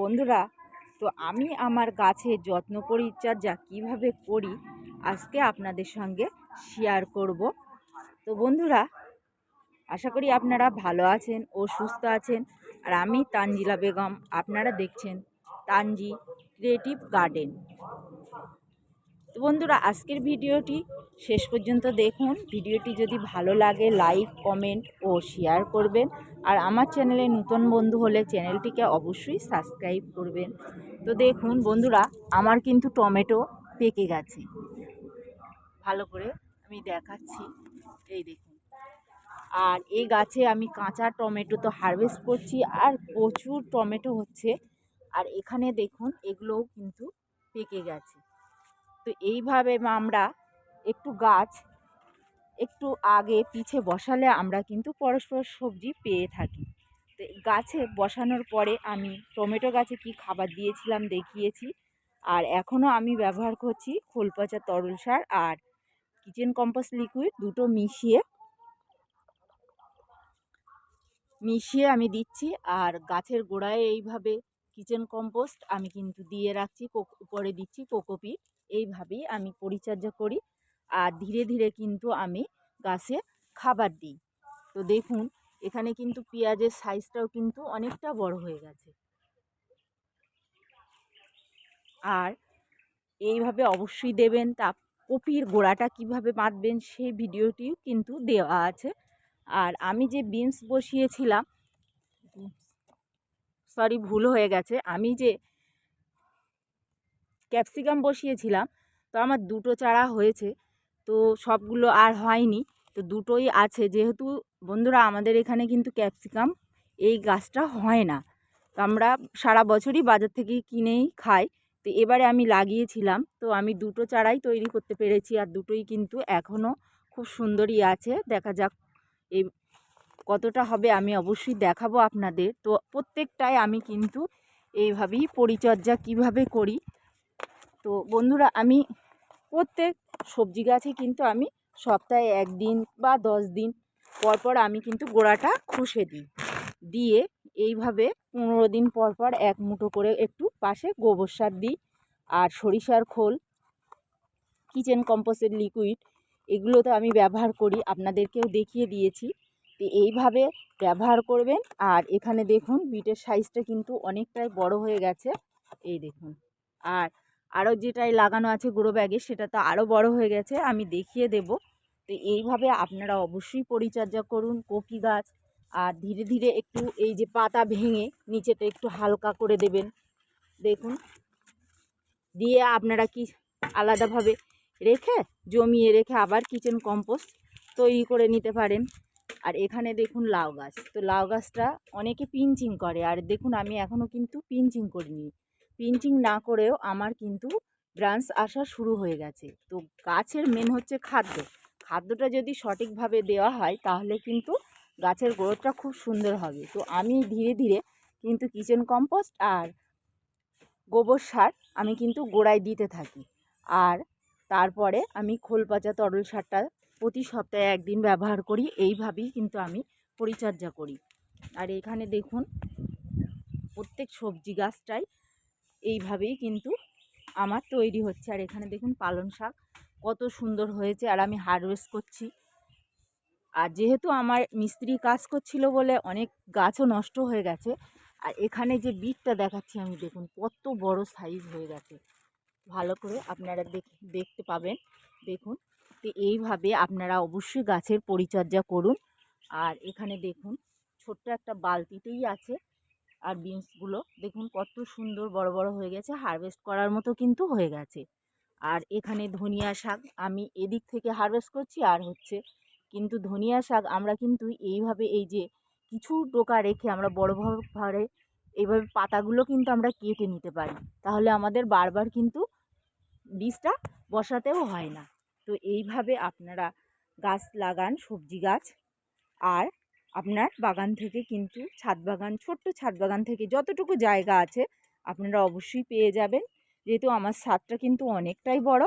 বন্ধুরা, তো আমি আমার গাছের যত্ন পরিচর্যা কীভাবে করি, আজকে আপনাদের সঙ্গে শেয়ার করব। তো বন্ধুরা, আশা করি আপনারা ভালো আছেন ও সুস্থ আছেন। আর আমি তানজিলা বেগম, আপনারা দেখছেন তানজি ক্রিয়েটিভ গার্ডেন। তো বন্ধুরা, আজকের ভিডিওটি শেষ পর্যন্ত দেখুন। ভিডিওটি যদি ভালো লাগে, লাইক, কমেন্ট ও শেয়ার করবেন। আর আমার চ্যানেলে নতুন বন্ধু হলে চ্যানেলটিকে অবশ্যই সাবস্ক্রাইব করবেন। তো দেখুন বন্ধুরা, আমার কিন্তু টমেটো পেকে গেছে। ভালো করে আমি দেখাচ্ছি। এই দেখুন। আর এই গাছে আমি কাঁচা টমেটো তো হারভেস্ট করছি, আর প্রচুর টমেটো হচ্ছে। আর এখানে দেখুন, এগুলোও কিন্তু পেকে গেছে। তো এইভাবে আমরা একটু গাছ একটু আগে পিছে বসালে আমরা কিন্তু পরস্পর সবজি পেয়ে থাকি। তো গাছে বসানোর পরে আমি টমেটো গাছে কি খাবার দিয়েছিলাম দেখিয়েছি। আর এখনও আমি ব্যবহার করছি খোল পচা তরল সার আর কিচেন কম্পোস্ট লিকুইড দুটো মিশিয়ে মিশিয়ে আমি দিচ্ছি আর গাছের গোড়ায় এইভাবে কিচেন কম্পোস্ট আমি কিন্তু দিয়ে রাখছি উপরে দিচ্ছি কোকোপিট। এইভাবেই আমি পরিচর্যা করি আর ধীরে ধীরে কিন্তু আমি গাছে খাবার দিই। তো দেখুন, এখানে কিন্তু পেঁয়াজের সাইজটাও কিন্তু অনেকটা বড় হয়ে গেছে। আর এইভাবে অবশ্যই দেবেন, তা কপির গোড়াটা কীভাবে বাঁধবেন সেই ভিডিওটিও কিন্তু দেওয়া আছে। আর আমি যে বিনস বসিয়েছিলাম সরি ভুল হয়ে গেছে, আমি যে ক্যাপসিকাম বসিয়েছিলাম, তো আমার দুটো চারা হয়েছে, তো সবগুলো আর হয়নি, তো দুটোই আছে। যেহেতু বন্ধুরা, আমাদের এখানে কিন্তু ক্যাপসিকাম এই গাছটা হয় না। তো আমরা সারা বছরই বাজার থেকে কিনেই খাই। তো এবারে আমি লাগিয়েছিলাম, তো আমি দুটো চারাই তৈরি করতে পেরেছি, আর দুটোই কিন্তু এখনও খুব সুন্দরই আছে। দেখা যাক এই কতটা হবে, আমি অবশ্যই দেখাবো আপনাদের। তো প্রত্যেকটাই আমি কিন্তু এইভাবেই পরিচর্যা কীভাবে করি তো বন্ধুরা, আমি প্রত্যেক সবজি গাছে কিন্তু আমি সপ্তাহে একদিন বা দশ দিন পর পর আমি কিন্তু গোড়াটা খুশে দিই। দিয়ে এইভাবে পনেরো দিন পর পর এক মুঠো করে একটু পাশে গোবর সার দিই আর সরিষার খোল, কিচেন কম্পোস্টের লিকুইড এগুলো তো আমি ব্যবহার করি, আপনাদেরকেও দেখিয়ে দিয়েছি। তো এইভাবে ব্যবহার করবেন আর এখানে দেখুন, বিটের সাইজটা কিন্তু অনেকটাই বড় হয়ে গেছে। এই দেখুন, আর আরও যেটাই লাগানো আছে গুঁড়ো ব্যাগে সেটা তো আরও বড় হয়ে গেছে, আমি দেখিয়ে দেব। তো এইভাবে আপনারা অবশ্যই পরিচর্যা করুন কপি গাছ, আর ধীরে ধীরে একটু এই যে পাতা ভেঙে নিচেতে একটু হালকা করে দেবেন। দেখুন, দিয়ে আপনারা কি আলাদাভাবে রেখে, জমিয়ে রেখে আবার কিচেন কম্পোস্ট তৈরি করে নিতে পারেন। আর এখানে দেখুন লাউ গাছ, তো লাউ গাছটা অনেকে পিঞ্চিং করে, আর দেখুন আমি এখনও কিন্তু পিঞ্চিং করিনি। পিঞ্চিং না করেও আমার কিন্তু ব্রাঞ্চ আসা শুরু হয়ে গেছে। তো গাছের মেন হচ্ছে খাদ্য। খাদ্যটা যদি সঠিকভাবে দেওয়া হয়, তাহলে কিন্তু গাছের গ্রোথটা খুব সুন্দর হবে। তো আমি ধীরে ধীরে কিন্তু কিচেন কম্পোস্ট আর গোবর সার আমি কিন্তু গোড়ায় দিতে থাকি। আর তারপরে আমি খোল পচা তরল সারটা প্রতি সপ্তাহে একদিন ব্যবহার করি, এইভাবেই কিন্তু আমি পরিচর্যা করি। আর এখানে দেখুন, প্রত্যেক সবজি গাছটাই এইভাবেই কিন্তু আমার তৈরি হচ্ছে। আর এখানে দেখুন পালং শাক, কত সুন্দর হয়েছে আর আমি হারভেস্ট করছি। আর যেহেতু আমার মিস্ত্রি কাজ করছিল বলে অনেক গাছও নষ্ট হয়ে গেছে, আর এখানে যে বিটটা দেখাচ্ছি আমি, দেখুন কত বড় সাইজ হয়ে গেছে। ভালো করে আপনারা দেখতে পাবেন। দেখুন, তো এইভাবে আপনারা অবশ্যই গাছের পরিচর্যা করুন। আর এখানে দেখুন, ছোট্ট একটা বালতিতেই আছে। আর বিনসগুলো দেখুন কত সুন্দর বড় বড় হয়ে গেছে হারভেস্ট করার মতো কিন্তু হয়ে গেছে। আর এখানে ধনিয়া শাক আমি এদিক থেকে হারভেস্ট করছি, আর হচ্ছে কিন্তু ধনিয়া শাক আমরা কিন্তু এইভাবে এই যে কিছু টোকা রেখে আমরা বড় ভাবে এইভাবে পাতাগুলো কিন্তু আমরা কেটে নিতে পারি। তাহলে আমাদের বারবার কিন্তু বীজটা বসাতেও হয় না। তো এইভাবে আপনারা গাছ লাগান, সবজি গাছ। আর আপনার বাগান থেকে কিন্তু ছাদ বাগান, ছোট্ট ছাদ বাগান থেকে যতটুকু জায়গা আছে আপনারা অবশ্যই পেয়ে যাবেন। যেহেতু আমার ছাদটা কিন্তু অনেকটাই বড়,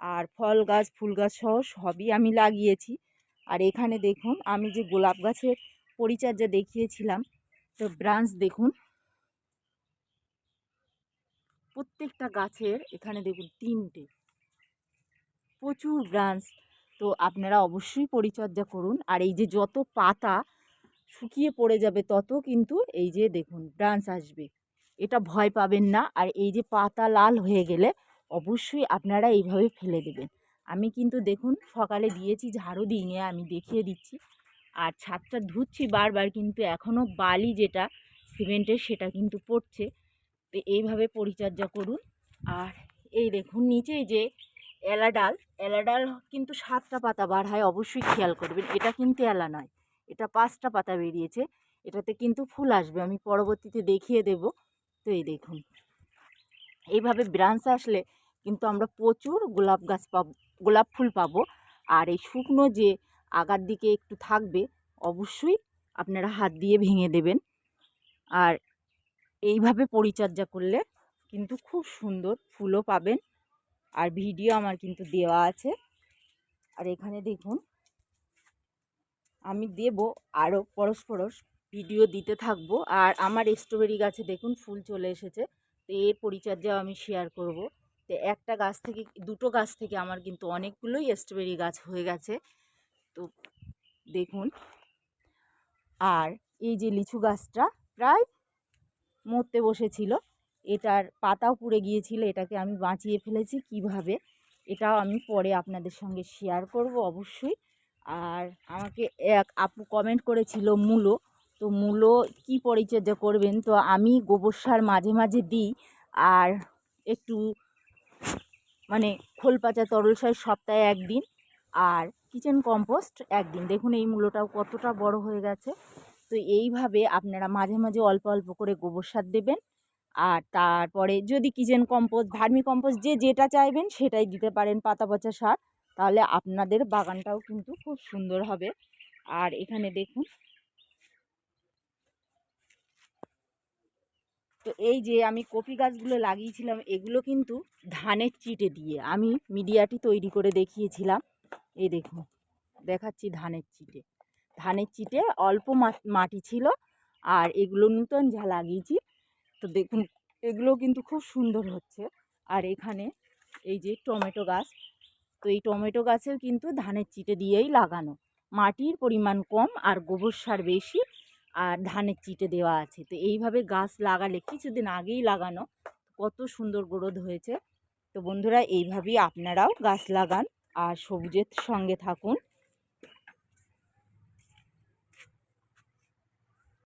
আর ফল গাছ, ফুল গাছ সহ সবই আমি লাগিয়েছি। আর এখানে দেখুন, আমি যে গোলাপ গাছের পরিচর্যা দেখিয়েছিলাম, তো ব্রাঞ্চ দেখুন। প্রত্যেকটা গাছের এখানে দেখুন তিনটে, প্রচুর ব্রাঞ্চ। তো আপনারা অবশ্যই পরিচর্যা করুন। আর এই যে যত পাতা শুকিয়ে পড়ে যাবে তত কিন্তু এই যে দেখুন ব্রাঞ্চ আসবে। এটা ভয় পাবেন না। আর এই যে পাতা লাল হয়ে গেলে অবশ্যই আপনারা এইভাবে ফেলে দেবেন। আমি কিন্তু দেখুন সকালে দিয়েছি, ঝাড়ু দিয়ে আমি দেখিয়ে দিচ্ছি। আর ছাদটা ধুচ্ছি বারবার কিন্তু এখনও বালি যেটা, সিমেন্টের সেটা কিন্তু পড়ছে। তো এইভাবে পরিচর্যা করুন। আর এই দেখুন নিচে যে এলা ডাল এলা ডাল কিন্তু সাতটা পাতা বার হয়, অবশ্যই খেয়াল করবেন। এটা কিন্তু এলা নয়। এটা পাঁচটা পাতা বেরিয়েছে। এটাতে কিন্তু ফুল আসবে, আমি পরবর্তীতে দেখিয়ে দেব। তো এই দেখুন। এইভাবে ব্রাঞ্চ আসলে কিন্তু আমরা প্রচুর গোলাপ গাছ পাব, গোলাপ ফুল পাবো। আর এই শুকনো যে আগার দিকে একটু থাকবে, অবশ্যই আপনারা হাত দিয়ে ভেঙে দেবেন। আর এইভাবে পরিচর্যা করলে কিন্তু খুব সুন্দর ফুলও পাবেন। আর ভিডিও আমার কিন্তু দেওয়া আছে। আর এখানে দেখুন আমি দেব আরও পরশ ভিডিও দিতে থাকব। আর আমার স্ট্রবেরি গাছে দেখুন ফুল চলে এসেছে। তো এর পরিচর্যাও আমি শেয়ার করব। তো একটা গাছ থেকে, দুটো গাছ থেকে আমার কিন্তু অনেকগুলোই স্ট্রবেরি গাছ হয়ে গেছে। তো দেখুন। আর এই যে লিচু গাছটা প্রায় মরতে বসেছিল। এটার পাতাও পুড়ে গিয়েছিল। এটাকে আমি বাঁচিয়ে ফেলেছি কীভাবে, এটাও আমি পরে আপনাদের সঙ্গে শেয়ার করব অবশ্যই। আর আমাকে এক আপু কমেন্ট করেছিল মূলো, তো মূলো কি পরিচর্যা করবেন? তো আমি গোবর সার মাঝে মাঝে দিই আর একটু মানে খোল পাচা তরল সার সপ্তাহে একদিন আর কিচেন কম্পোস্ট একদিন। দেখুন এই মূলোটাও কতটা বড় হয়ে গেছে। তো এইভাবে আপনারা মাঝে মাঝে অল্প অল্প করে গোবর সার দেবেন আর তারপরে যদি কিচেন কম্পোস্ট, ভার্মি কম্পোস্ট যে যেটা চাইবেন সেটাই দিতে পারেন পাতা পচা সার। তাহলে আপনাদের বাগানটাও কিন্তু খুব সুন্দর হবে। আর এখানে দেখুন। তো এই যে আমি কপি গাছগুলো লাগিয়েছিলাম, এগুলো কিন্তু ধানের চিটে দিয়ে আমি মিডিয়াটি তৈরি করে দেখিয়েছিলাম। এই দেখুন, দেখাচ্ছি ধানের চিটে। ধানের চিটে অল্প মাটি ছিল আর এগুলো নূতন যা লাগিয়েছি। তো দেখুন, এগুলো কিন্তু খুব সুন্দর হচ্ছে। আর এখানে এই যে টমেটো গাছ তো এই টমেটো গাছেও কিন্তু ধানের চিটে দিয়েই লাগানো। মাটির পরিমাণ কম আর গোবর সার বেশি আর ধানের চিটে দেওয়া আছে। তো এইভাবে গাছ লাগালে কিছুদিন আগেই লাগানো। কত সুন্দর গ্রোথ হয়েছে। তো বন্ধুরা, এইভাবেই আপনারাও গাছ লাগান আর সবুজের সঙ্গে থাকুন।